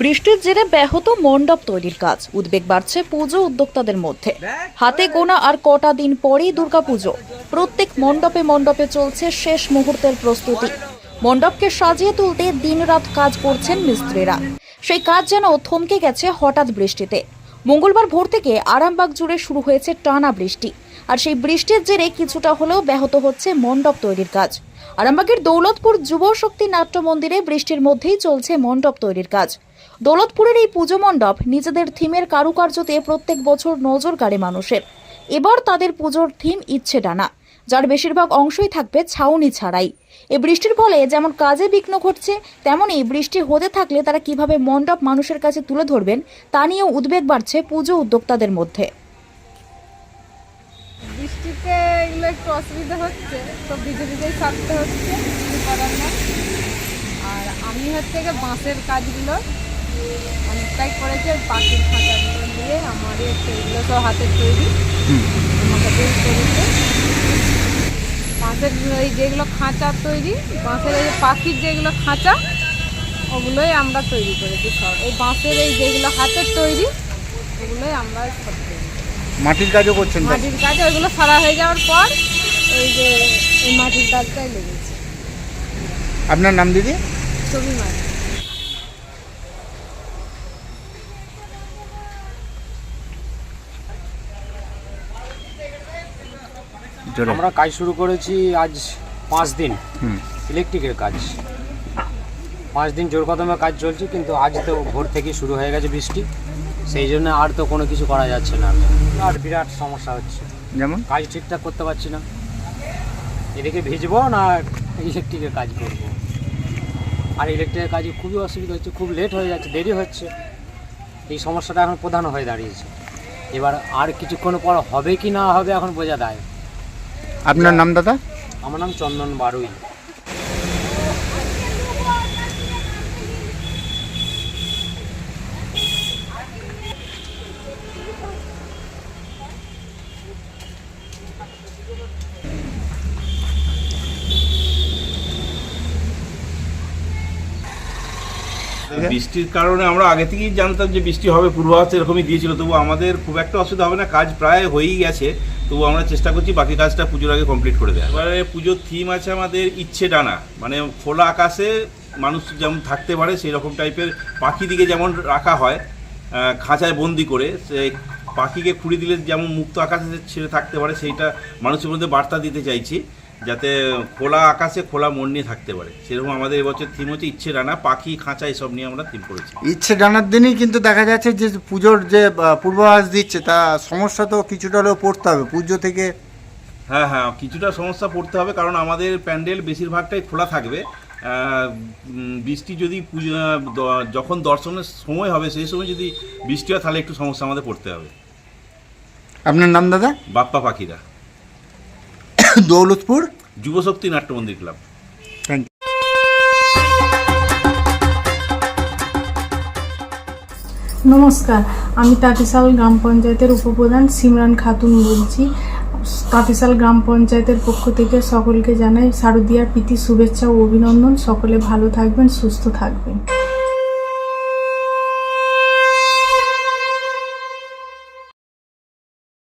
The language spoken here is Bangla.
বৃষ্টির জেরে ব্যাহত মণ্ডপ তৈরির কাজ। উদ্বেগ বাড়ছে পুজো উদ্যোক্তাদের মধ্যে। হাতে গোনা আর কটা দিন পরেই দুর্গাপুজো। প্রত্যেক মণ্ডপে মণ্ডপে চলছে শেষ মুহূর্তের প্রস্তুতি। মণ্ডপকে সাজিয়ে তুলতে দিনরাত কাজ করছেন মিস্ত্রিরা। সেই কাজ যেন থমকে গেছে হঠাৎ বৃষ্টিতে। মঙ্গলবার ভোর থেকে আরামবাগ জুড়ে শুরু হয়েছে টানা বৃষ্টি। আর সেই বৃষ্টির জেরে কিছুটা হলেও ব্যাহত হচ্ছে মণ্ডপ তৈরির কাজ। আরামবাগের দৌলতপুর যুব শক্তি নাট্য মন্দিরে বৃষ্টির মধ্যেই চলছে মণ্ডপ তৈরির কাজ। দৌলতপুরের এই পুজো মণ্ডপ নিজেদের থিমের কারুকার্যতে প্রত্যেক বছর নজর কাড়ে মানুষের। এবার তাদের পুজোর থিম ইচ্ছে ডানা যার বেশিরভাগ অংশই থাকবে ছাউনি ছাড়াই। এই বৃষ্টির ফলে যেমন কাজে বিঘ্ন ঘটছে, তেমনই বৃষ্টি হতে থাকলে তারা কীভাবে মণ্ডপ মানুষের কাছে তুলে ধরবেন, তা নিয়েও উদ্বেগ বাড়ছে পুজো উদ্যোক্তাদের মধ্যে। বৃষ্টিতে এগুলো একটু অসুবিধা হচ্ছে তো ভিজে ভিজেই থাকতে হচ্ছে কিছু করার না আর আমি হচ্ছে গিয়ে বাঁশের কাজগুলো অনেকটাই করেছি ওই পাখির খাঁচাগুলো দিয়ে আমার এগুলো সব হাতের তৈরি। আমাকে বেশ করেছে। বাঁশের ওই যেগুলো খাঁচা তৈরি বাঁশের এই যে পাখির যেগুলো খাঁচা ওগুলোই আমরা তৈরি করেছি সব। এই বাঁশের এই যেগুলো হাতের তৈরি ওগুলোই আমরা সব তৈরি। মাটির কাজও করছেন মাটির কাজ ওইগুলো সারা হয়ে যাওয়ার পর এই যে এই মাটির কাজটাই লেগেছে। আপনার নাম দিদি? ছবি মাছ আমরা কাজ শুরু করেছি আজ পাঁচ দিন হুম। ইলেকট্রিকের কাজ। পাঁচ দিন জোর কদমে কাজ চলছে কিন্তু আজ তো ভোর থেকে শুরু হয়ে গেছে বৃষ্টি। সেই জন্য আর তো কোনো কিছু করা যাচ্ছে না। আর বিরাট সমস্যা হচ্ছে। যেমন? কাজ ঠিকঠাক করতে পারছি না। এদিকে ভিজবো না ইলেকট্রিকের কাজ করব? আর ইলেকট্রিকের কাজে খুবই অসুবিধা হচ্ছে খুব লেট হয়ে যাচ্ছে দেরি হচ্ছে। এই সমস্যাটা এখন প্রধান হয়ে দাঁড়িয়েছে। এবার আর কিছুক্ষণ পর হবে কি না হবে এখন বোঝা দেয় আপনার নাম দাদা? আমার নাম চন্দন বারুই। বৃষ্টির কারণে আমরা আগে থেকেই জানতাম যে বৃষ্টি হবে পূর্বাভাস এরকমই দিয়েছিল। তবু আমাদের খুব একটা অসুবিধা হবে না কাজ প্রায় হয়েই গেছে। তবু আমরা চেষ্টা করছি বাকি কাজটা পুজোর আগে কমপ্লিট করে দেওয়া এবারে পুজোর থিম আছে আমাদের ইচ্ছে ডানা। মানে খোলা আকাশে মানুষ যেমন থাকতে পারে সেই রকম টাইপের পাখি দিকে যেমন রাখা হয় খাঁচায় বন্দি করে সে পাখিকে খুঁড়ি দিলে যেমন মুক্ত আকাশে ছেড়ে থাকতে পারে সেইটা মানুষের মধ্যে বার্তা দিতে চাইছি। যাতে খোলা আকাশে খোলা মন নিয়ে থাকতে পারে। সেরকম আমাদের এবছর থিম হচ্ছে ইচ্ছে ডানা পাখি খাঁচা এসব নিয়ে আমরা থিম করেছি। ইচ্ছে জানার দিনই কিন্তু দেখা যাচ্ছে যে পুজোর যে পূর্বাভাস দিচ্ছে তা সমস্যা তো কিছুটা হলেও পড়তে হবে। পুজো থেকে হ্যাঁ হ্যাঁ কিছুটা সমস্যা পড়তে হবে কারণ আমাদের প্যান্ডেল বেশিরভাগটাই খোলা থাকবে। বৃষ্টি যদি পুজো যখন দর্শনের সময় হবে সেই সময় যদি বৃষ্টি হয় তাহলে একটু সমস্যা আমাদের পড়তে হবে। আপনার নাম দাদা? বাপ্পা পাখিরা। দৌলতপুর যুবশক্তি নাট্য মন্দির ক্লাব। থ্যাংক ইউ নমস্কার আমি তাঁতিশাল গ্রাম পঞ্চায়েতের উপপ্রধান সিমরান খাতুন বলছি। তাঁতিশাল গ্রাম পঞ্চায়েতের পক্ষ থেকে সকলকে জানাই শারদীয়ার প্রীতি শুভেচ্ছা ও অভিনন্দন। সকলে ভালো থাকবেন সুস্থ থাকবেন।